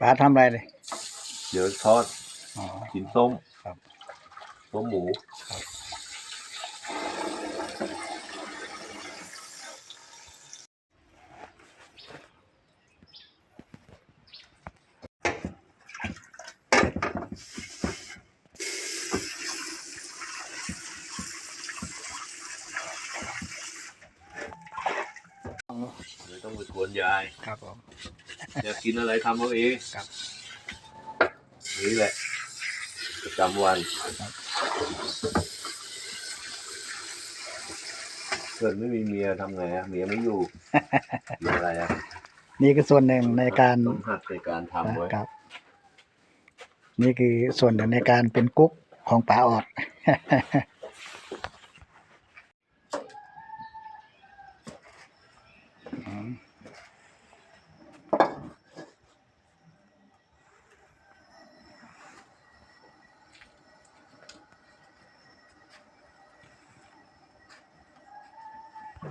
ป๋าทำอะไรเลยเดี๋ยวทอดอ๋อ กินส้มครับ ส้มหมู ไม่ต้องไปกวนยาย ครับผมอยากกินอะไรทำเอาเองครับ นี่แหละประจำวันเกิดไม่มีเมียทำไงอะเมียไม่อยู่มีอะไรอะนี่คือส่วนหนึ่งในการต้องหัดในการทำไว้ครับ นี่คือส่วนหนึ่งในการเป็นกุ๊กของป๋าออด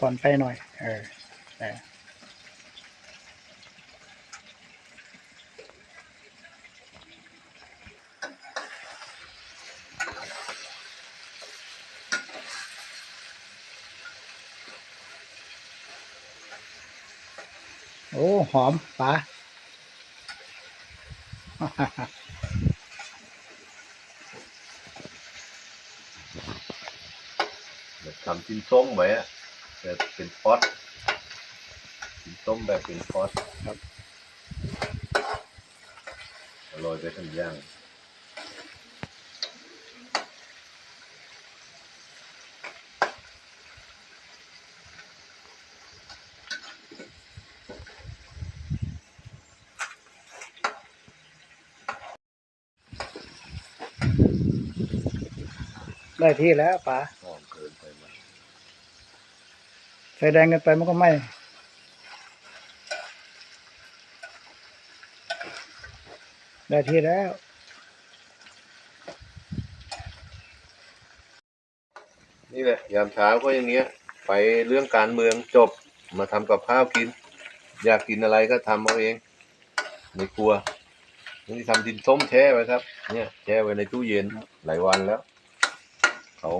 ก่อนไปหน่อย เออเออโอ้ หอมป๋าทำกินส้มไว้อะ แบบเป็นฟอสกินส้มแบบเป็นฟอสครับอร่อยไปทั้งอย่างได้ที่แล้วป๋า หอมเกินไปไหม ไฟแดงเกันไปมันก็ไหม่ได้ที่แล้ว นี่แหละยามเช้าก็อย่างเงี้ย ไปเรื่องการเมืองจบมาทำกับข้าวกิน อยากกินอะไรก็ทำเอาเองในครัวนี่ทำดินส้มแช่ไว้ครับ เนี่ยแช่ไว้ในตู้เย็นหลายวันแล้ว เขา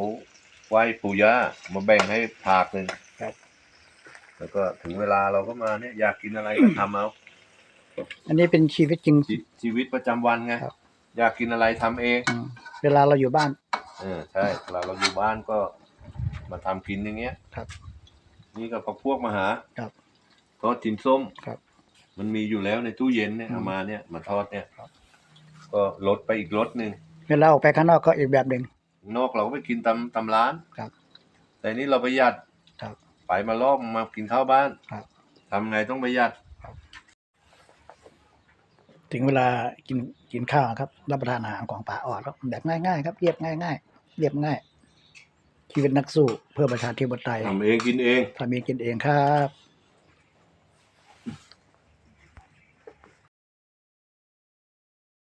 ไหว้ปู่ย่ามาแบ่งให้ถาดหนึ่งครับ แล้วก็ถึงเวลาเราก็มาเนี่ยอยากกินอะไรก็ทำเอาอันนี้เป็นชีวิตจริง ชีชีวิตประจำวันไงครับ อยากกินอะไรทำเองอืมเวลาเราอยู่บ้าน เออใช่เวลาเราอยู่บ้านก็มาทำกินอย่างเงี้ยครับนี่ก็พวกมาหาครับทอดจินส้มครับมันมีอยู่แล้วในตู้เย็นเนี่ยอืมเอามาเนี่ยมาทอดเนี่ยครับ ก็ลดไปอีกลดหนึ่งเวลาออกไปข้างนอกก็อีกแบบหนึ่ง นอกเราก็ไปกินตำตำร้านครับแต่นี่เราประหยัดครับ ไปมารอบมากินข้าวบ้านครับทำไงต้องประหยัดถึงเวลากินกินข้าวครับ รับประทานอาหารของป่าออดครับแบบง่ายๆครับเรียบง่ายๆเรียบง่ายชีวิตนักสู้เพื่อประชาธิปไตยทำเองกินเองทำเองกินเองครับ